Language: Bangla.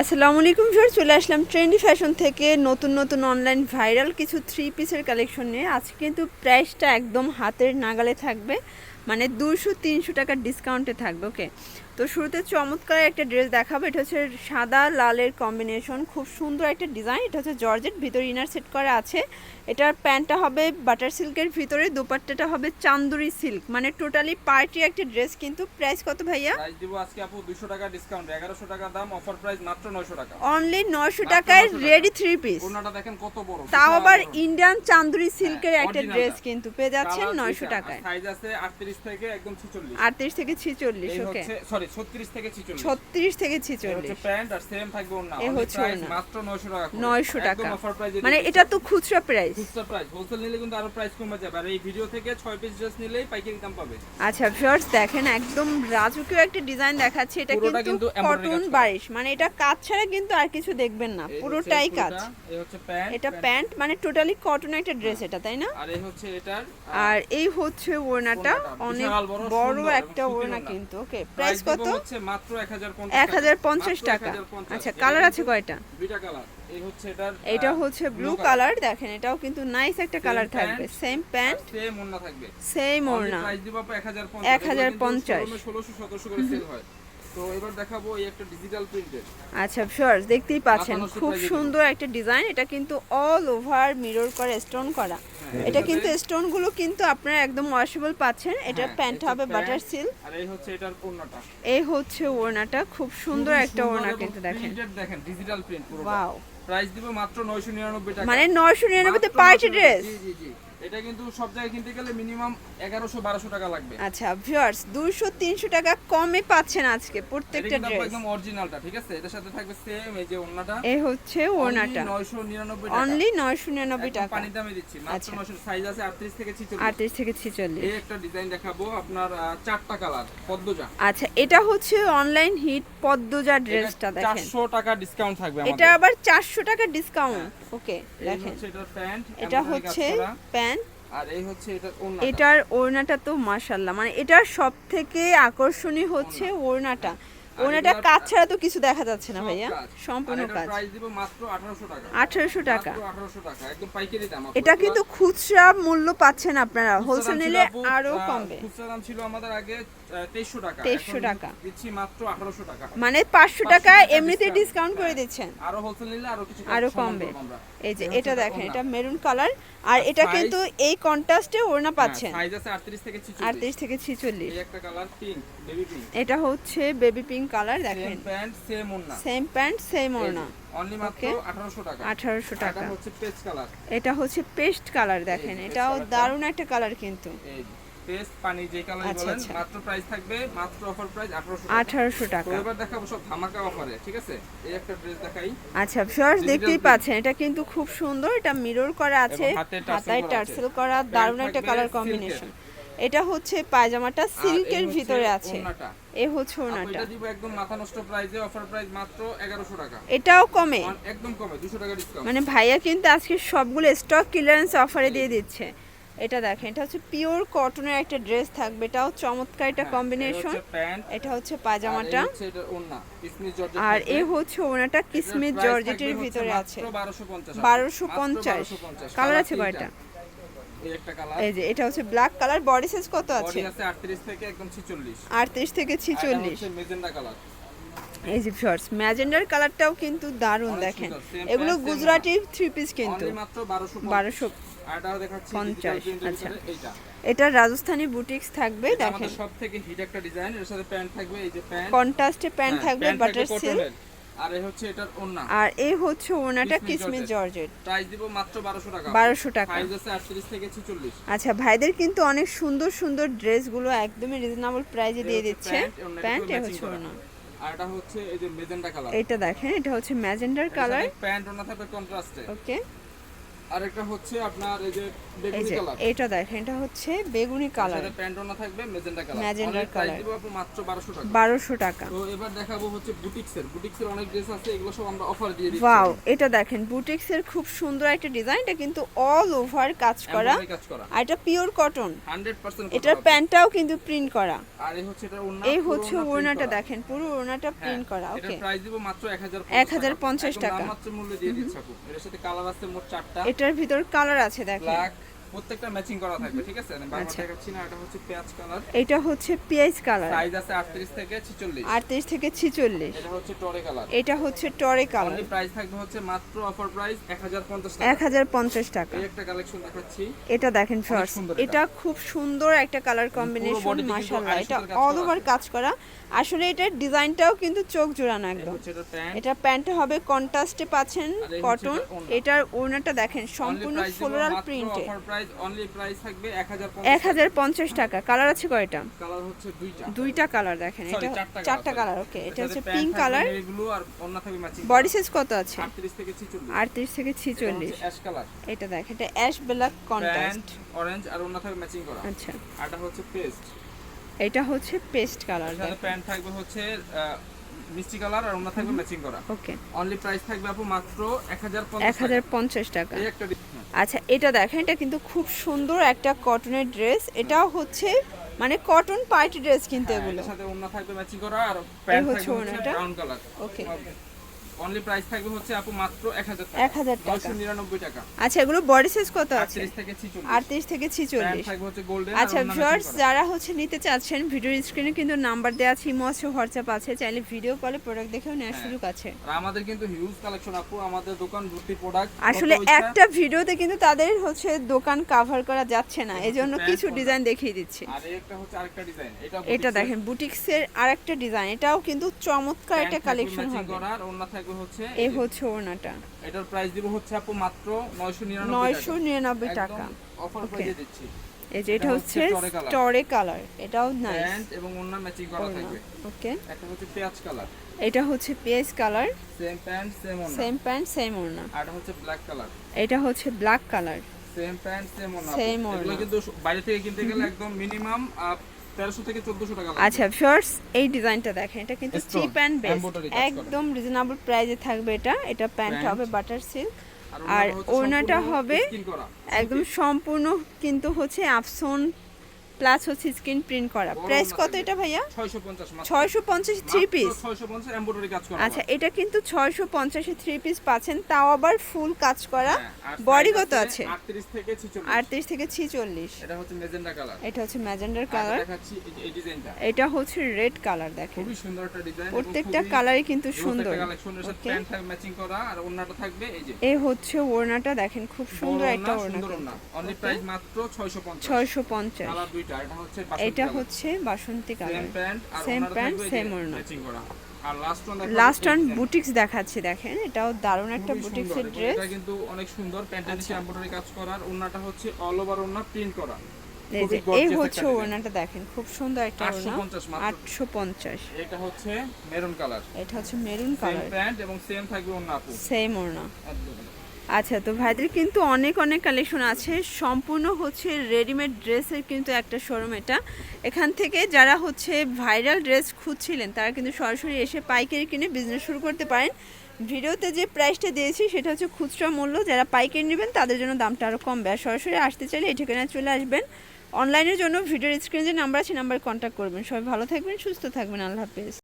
আসসালামু আলাইকুম ভিউয়ার চলে আসলাম ট্রেন্ডি ফ্যাশন থেকে নতুন নতুন অনলাইন ভাইরাল কিছু থ্রি পিসের কালেকশন নিয়ে। আজকে কিন্তু প্রাইসটা একদম হাতের নাগালে থাকবে মানে দুশো তিনশো টাকার ডিসকাউন্টে থাকবে ওকে তো শুরুতে চমৎকার একটা ড্রেস দেখাবো। এটা হচ্ছে সাদা লালের কম্বিনেশন। খুব সুন্দর একটা ডিজাইন। এটা হচ্ছে জর্জেট। ভিতরে ইনার সেট করা আছে। এটার প্যান্টটা হবে বাটার সিল্কের ভিতরে। দুপাট্টাটা হবে চান্দুরি সিল্ক। মানে টোটালি পার্টি একটা ড্রেস। কিন্তু প্রাইস কত ভাইয়া? প্রাইস দিব আজকে আপু 200 টাকা ডিসকাউন্ট 1100 টাকা দাম। অফার প্রাইস মাত্র 900 টাকা। অনলি নয়শো মাত্র টাকায় রেডি থ্রি পিস ওনাটা দেখেন কত বড়। তাও আবার ইন্ডিয়ান চান্দুরি সিল্কের হ্যাঁ, একটা ড্রেস কিন্তু পেয়ে যাচ্ছেন কালার নয়শো দুইটা, টাকায়। সাইজ আছে 38 থেকে একদম 46 আটত্রিশ থেকে ছিচল্লিশ এই ওকে সরি 36 থেকে 46 ছত্রিশ থেকে এই হচ্ছে প্যান্ট আর সেম থাকবে ওন্না এ হচ্ছে মাত্র 900 টাকা করে। নয়শো একদম টাকা। অফার প্রাইসে মানে এটা তো খুচরা প্রাইস খুচরা প্রাইস হোলসেল নিলে কিন্তু আরও প্রাইস কমে যাবে। আর এই ভিডিও থেকে 6 পিস ড্রেস নিলেই পাইকারি দাম পাবে। আচ্ছা ভিউয়ার্স দেখেন একদম রাজকীয় একটা ডিজাইন দেখাচ্ছে। এটা কিন্তু কটন বারিশ। মানে এটা কাজ ছাড়া কিন্তু আর কিছু দেখবেন না। পুরোটাই কাজ। এটা প্যান্ট মানে টোটালি কটন একটা ড্রেস এটা তাই না? আর এই হচ্ছে এটার আর এই হচ্ছে ওড়নাটা। অনেক বড়, একটা ওড়না। কিন্তু ওকে প্রাইস প্রাইস কত? হচ্ছে মাত্র 1050 এক হাজার পঞ্চাশ টাকা। আচ্ছা কালার আছে কয়টা? দুইটা কালার। এই হচ্ছে এটার এটা হচ্ছে ব্লু কালার দেখেন এটাও কিন্তু নাইস একটা কালার থাকবে। সেম প্যান্ট সেম ওড়না থাকবে। সেম ওড়না। দিব আপু 1050 1050 1600 করে সেল হয়। তো এবার দেখাবো এই একটা ডিজিটাল প্রিন্টেড আচ্ছা দেখতেই পাচ্ছেন। খুব সুন্দর একটা ডিজাইন এটা কিন্তু অল ওভার মিরর করে স্টোন করা। হ্যাঁ, এটা কিন্তু স্টোনগুলো কিন্তু আপনারা একদম ওয়াশেবল পাচ্ছেন। এটা প্যান্ট হবে বাটার সিল্ক আর এই হচ্ছে এটার ওন্নাটা এই হচ্ছে ওড়নাটা খুব সুন্দর একটা ওড়না কিন্তু দেখেন। প্রিন্টেড দেখেন ডিজিটাল প্রিন্ট পুরো ওয়াও প্রাইস দিব মাত্র 999 টাকা। মানে নয়শো নিরানব্বইতে মাত্র পার্টি ড্রেস জি জি জি। এটা কিন্তু সব জায়গায় কিনতে গেলে মিনিমাম 1100 1200 টাকা লাগবে। আচ্ছা ভিউয়ার্স দুশো তিনশো টাকা কমে পাচ্ছেন আজকে প্রত্যেকটা ড্রেস একদম অরিজিনালটা ঠিক আছে? এটার সাথে থাকবে সেম এই যে এই হচ্ছে ওড়নাটা। 999 টাকা। অনলি নয়শো নিরানব্বই একদম টাকা। পানি দামে দিচ্ছি। মাত্র আচ্ছা। 900 সাইজ আছে 38 থেকে 46 আটত্রিশ থেকে ছিচল্লিশ। এই একটা ডিজাইন দেখাবো আপনার চারটা কালার পদ্মজা। আচ্ছা এটা হচ্ছে অনলাইন হিট পদ্মজা ড্রেসটা দেখেন। 400 টাকা ডিসকাউন্ট থাকবে এটা আবার চারশো টাকা ডিসকাউন্ট ওকে দেখেন। এটা হচ্ছে প্যান্ট আর এই হচ্ছে এটার ওড়নাটা। তো মাসাল্লাহ মানে এটার সব থেকে আকর্ষণীয় হচ্ছে ওড়নাটা। এগুলার- কাজ ছাড়া তো কিছু দেখা যাচ্ছে না ভাইয়া সম্পূর্ণ কাজ। প্রাইস দিব মাত্র 1800 টাকা। আঠারোশো টাকা। 1800 টাকা একদম পাইকারি দাম এটা কিন্তু খুচরা মূল্য পাচ্ছেন আপনারা। হোলসেল নিলে আরও কমবে। খুচরা দাম ছিল আমাদের আগে আহ, 2300 টাকা। 2300 টাকা। দিচ্ছি মাত্র 1800 টাকা। মানে পাঁচশো টাকা টাকা এমনিতে ডিসকাউন্ট করে দিচ্ছেন। আরও হোলসেল নিলে আরও কিছু আরও কমবে। এই যে এটা দেখেন এটা মেরুন কালার আর এটা কিন্তু এই কন্ট্রাস্টে ওড়না পাচ্ছেন। সাইজ আছে 38 থেকে 46 আটত্রিশ থেকে ছিচল্লিশ। এই একটা কালার পিঙ্ক বেবি পিঙ্ক এটা হচ্ছে বেবি পিঙ্ক কালার দেখেন প্যান্ট সেম ওন্না সেম প্যান্ট সেম ওড়না। অনলি মাত্র Okay. 1800 টাকা। এটা হচ্ছে পেস্ট কালার। এটা হচ্ছে পেস্ট কালার দেখেন। এটাও। দারুণ একটা কালার কিন্তু। এই পেস্ট পানি যে কালার আচ্ছা, বলেন আচ্ছা। মাত্র প্রাইস থাকবে মাত্র অফার প্রাইস 1800 টাকা। আঠারোশো তো টাকা এবার দেখাবো সব ধামাকা অফারে ঠিক আছে? এই একটা ড্রেস দেখাই। আচ্ছা ভিউয়ার্স দেখতেই পাচ্ছেন এটা কিন্তু খুব সুন্দর এটা মিরর করা আছে হাতে হাতায় টার্সেল করা দারুণ একটা কালার কম্বিনেশন এটা হচ্ছে পায়জামাটা সিল্কের ভিতরে আছে। এ হচ্ছে ওনাটা এটা দিব একদম মাথা নষ্ট প্রাইসে অফার প্রাইস মাত্র 1100 টাকা। এটাও কমে। একদম কমে 200 টাকা ডিসকাউন্ট মানে ভাইয়া কিন্তু আজকে সবগুলো স্টক ক্লিয়ারেন্স অফারে দিয়ে দিচ্ছে। এটা দেখেন এটা হচ্ছে পিওর কটনের একটা ড্রেস থাকবে। এটাও চমৎকার একটা হ্যাঁ, কম্বিনেশন এটা হচ্ছে পায়জামাটা। আর এ হচ্ছে ওনাটা কিসমিস জর্জেটের ভিতরে আছে। 1250 বারোশো পঞ্চাশ। 1250 কালার আছে। কয়টা? এই যে এটা হচ্ছে ব্ল্যাক কালার বডি সাইজ কত আছে? বডি আছে 38 থেকে একদম 46 আটত্রিশ থেকে ছিচল্লিশ। হচ্ছে মেজেন্ডা কালার এই যে শর্টস ম্যাজেন্ডার কালারটাও কিন্তু দারুণ দেখেন। এগুলো গুজরাটি থ্রি পিস কিন্তু। অনলি মাত্র 1250 বারোশো দেখাচ্ছি পঞ্চাশ, digital print এর আচ্ছা। এইটা। এটা রাজস্থানি বুটিক্স থাকবে দেখেন। সব থেকে হিট একটা ডিজাইন এর সাথে প্যান্ট থাকবে এই যে প্যান্ট কন্ট্রাস্টে প্যান্ট থাকবে বাটার সিল্ক আর এই হচ্ছে এটার ওন্না আর এই হচ্ছে ওনাটা কিসমিস জর্জেট। প্রাইস দিব মাত্র 1200 টাকা। বারোশো টাকা। সাইজ আছে 38 থেকে 46 আচ্ছা ভাইদের কিন্তু অনেক সুন্দর সুন্দর ড্রেসগুলো একদমই রিজনেবল প্রাইজে দিয়ে দিচ্ছে। প্যান্ট, এ হচ্ছে করা। ওনা আর এটা হচ্ছে এই যে মেজেন্ডা কালার। এটা দেখেন এটা হচ্ছে ম্যাজেন্ডার কালার। প্যান্ট ওনা থাকবে কন্ট্রাস্টে। ওকে। আরেকটা হচ্ছে আপনার এই যে বেগুনি কালার। এটা দেখেন এটা হচ্ছে বেগুনি কালার। সাথে প্যান্ট ওনা থাকবে মেজেন্টা কালার। Price colour। দিব আপু মাত্র 1200 টাকা। বারোশো টাকা। তো এবার দেখাবো হচ্ছে বুটিক্সের। বুটিক্সের অনেক ড্রেস আছে এগুলো সব আমরা অফার দিয়ে দিচ্ছি। ওয়াও এটা দেখেন বুটিক্সের খুব সুন্দর একটা ডিজাইন এটা কিন্তু অল ওভার কাজ করা। করা। আর এটা পিওর কটন 100% এটার প্যান্টটাও কিন্তু প্রিন্ট করা। আর এই হচ্ছে এটা ওড়না এই হচ্ছে ওড়না ওড়নাটা দেখেন পুরো ওড়নাটা হ্যাঁ, প্রিন্ট করা এটার ওকে প্রাইস দিব মাত্র 1050 1050 টাকা। মাত্র মূল্য দিয়ে দিচ্ছি আপু। এর সাথে কালার আছে মোট চারটা। এটার ভিতর কালার আছে দেখো প্রত্যেকটা ম্যাচিং করা থাকবে ঠিক আছে? বারবার। দেখাচ্ছি না এটা হচ্ছে পেঁয়াজ কালার এটা হচ্ছে পিএইচ কালার সাইজ আছে 38 থেকে 46 আটত্রিশ থেকে ছিচল্লিশ। এটা হচ্ছে টরে কালার এটা হচ্ছে টরে কালার অনলি প্রাইস থাকবে হচ্ছে মাত্র অফার প্রাইস 1050 টাকা। এক হাজার পঞ্চাশ টাকা। এই একটা কালেকশন দেখাচ্ছি। এটা দেখেন ফার্স্ট এটা। খুব সুন্দর একটা কালার কম্বিনেশন মাশাআল্লাহ। এটা কাজ অল করা ওভার কাজ করা। আসলে এটার ডিজাইনটাও কিন্তু চোখ জোড়ানো একদম। এটা প্যান্ট প্যান্টটা হবে কন্ট্রাস্টে পাচ্ছেন কটন এটার ওড়নাটা দেখেন সম্পূর্ণ ফ্লোরাল প্রিন্টে অফার প্রাইস অনলি প্রাইস থাকবে 1050 এক হাজার পঞ্চাশ টাকা। কালার আছে কয়টা? কালার হচ্ছে দুইটা। দুইটা কালার দেখেন এটা চারটা কালার ওকে এটা হচ্ছে পিঙ্ক কালার navy আর অন্য থাকবে ম্যাচিং বডি সাইজ কত আছে? 38 থেকে 46 আটত্রিশ থেকে ছিচল্লিশ। অ্যাশ কালার এটা দেখ এটা অ্যাশ ব্ল্যাক কন্ট্রাস্ট অরেঞ্জ আর অন্য থাকবে ম্যাচিং করা আচ্ছা। আর এটা হচ্ছে পেস্ট এটা হচ্ছে পেস্ট কালার প্যান্ট থাকবে হচ্ছে মিষ্টি কালার আর অন্য থাকবে ম্যাচিং করা ওকে অনলি প্রাইস থাকবে আপু মাত্র 1050 এক হাজার পঞ্চাশ টাকা। এই একটা আচ্ছা এটা দেখেন এটা কিন্তু খুব সুন্দর একটা কটনের ড্রেস এটাও হচ্ছে মানে কটন পার্টি ড্রেস কিন্তু হ্যাঁ, এগুলো। সাথে অন্য থাকবে ম্যাচিং করা আর প্যান্ট থাকবে brown colour okay only price থাকবে হচ্ছে আপু মাত্র 1000 টাকা। এক হাজার টাকা। 999 টাকা। আচ্ছা এগুলো বডি সাইজ কত আছে? 38 থেকে 46 আটত্রিশ থেকে প্যান্ট ছিচল্লিশ। থাকবে হচ্ছে গোল্ডেন আচ্ছা ভিউয়ার্স যারা হচ্ছে নিতে চাচ্ছেন ভিডিওর স্ক্রিনে কিন্তু নাম্বার দেওয়া আছে ইমো আছে হোয়াটসঅ্যাপ আছে। চাইলে ভিডিও কলে প্রোডাক্ট দেখেও নেওয়ার হ্যাঁ। সুযোগ আছে। আর আমাদের কিন্তু হিউজ কালেকশন আপু আমাদের দোকান ভর্তি প্রোডাক্ট আসলে একটা ভিডিওতে কিন্তু তাদের হচ্ছে দোকান কাভার করা যাচ্ছে না এজন্য কিছু ডিজাইন দেখিয়ে দিচ্ছি। আর একটা হচ্ছে আরেকটা ডিজাইন এটা এটা। দেখেন বুটিক্সের আরেকটা ডিজাইন এটাও কিন্তু চমৎকার একটা কালেকশন হবে। আর থাকবে হচ্ছে এই হচ্ছে ওড়নাটা। এটার প্রাইস দিব হচ্ছে আপু মাত্র 999 টাকা। অফার. প্রাইসে দিচ্ছি। এই যে এটা এটা হচ্ছে হচ্ছে টরে কালার এটাও নাইস এবং ওড়না ম্যাচিং করা থাকবে। ওকে একটা হচ্ছে পেঁয়াজ কালার এটা হচ্ছে peach colour same pant same ওড়না। সেম প্যান্ট সেম ওড়না। আর এটা হচ্ছে ব্ল্যাক কালার এটা হচ্ছে black colour same pant same ওড়না Same এগুলো কিন্তু বাইরে থেকে কিনতে গেলে একদম মিনিমাম 1300 থেকে 1400 টাকা আচ্ছা ফার্স্ট এই ডিজাইনটা দেখেন এটা কিন্তু চিপ এন্ড বেস্ট। একদম রিজনেবল প্রাইসে থাকবে এটা। এটা প্যান্ট হবে বাটার সিল্ক আর ওনাটা ওড়নাটা হবে একদম সম্পূর্ণ কিন্তু হচ্ছে আফসন প্লাস হচ্ছে স্ক্রিন প্রিন্ট করা। প্রাইস কত এটা ভাইয়া? 650 মাত্র ছয়শো পঞ্চাশ থ্রি পিস 650 এমব্রয়ডারি কাজ করা আচ্ছা এটা কিন্তু ছয়শো পঞ্চাশে থ্রি পিস পাচ্ছেন তাও আবার ফুল কাজ করা। হ্যাঁ, বডি কত আছে। 38 থেকে 46 আটত্রিশ থেকে ছিচল্লিশ। এটা হচ্ছে মেজেন্টা কালার এটা হচ্ছে ম্যাজেন্ডার কালার এটা হচ্ছে রেড কালার দেখেন। খুবই সুন্দর একটা ডিজাইন প্রত্যেকটা কালারই কিন্তু সুন্দর। কালেকশনের সাথে প্যান্ট ম্যাচিং করা। আর ওড়নাটা থাকবে এই হচ্ছে ওড়নাটা দেখেন খুব সুন্দর একটা ওড়না, ওড়না সুন্দর ওড়না। অনলি প্রাইস মাত্র 650 ছয়শো পঞ্চাশ। এটা হচ্ছে বাসন্তী সেম কালার। প্যান্ট এই যে same ওড়না। লাস্ট অন বুটিক্স দেখাচ্ছি দেখেন। এটাও দারুণ একটা বুটিক্সের ড্রেস এটা কিন্তু অনেক সুন্দর প্যান্টের নিচে আচ্ছা। এমব্রয়ডারি কাজ করার ওড়নাটা হচ্ছে অল ওভার ওড়না প্রিন্ট করা। এই হচ্ছে। ওড়নাটা দেখেন খুব সুন্দর একটা ওড়না। 850 আটশো পঞ্চাশ। এটা হচ্ছে মেরুন কালার এটা হচ্ছে মেরুন সেম কালার প্যান্ট এবং সেম থাকবে ওড়না আপু। সেম ওড়না। আচ্ছা তো ভাইদের কিন্তু অনেক অনেক কালেকশন আছে। সম্পূর্ণ হচ্ছে রেডিমেড ড্রেসের কিন্তু একটা শোরুম এটা। এখান থেকে যারা হচ্ছে ভাইরাল ড্রেস খুঁজছিলেন, তারা কিন্তু সরাসরি এসে পাইকারি কিনে বিজনেস শুরু করতে পারেন। ভিডিওতে যে প্রাইসটা দিয়েছি, সেটা হচ্ছে খুচরা মূল্য। যারা পাইকারি নেবেন, তাদের জন্য দামটা আরও কমবে। আর সরাসরি আসতে চাইলে এই ঠিকানায় চলে আসবেন। অনলাইনের জন্য ভিডিওর স্ক্রিনে যে নাম্বার আছে নাম্বার কন্ট্যাক্ট করবেন। সবাই ভালো থাকবেন, সুস্থ থাকবেন। আল্লাহ হাফেজ।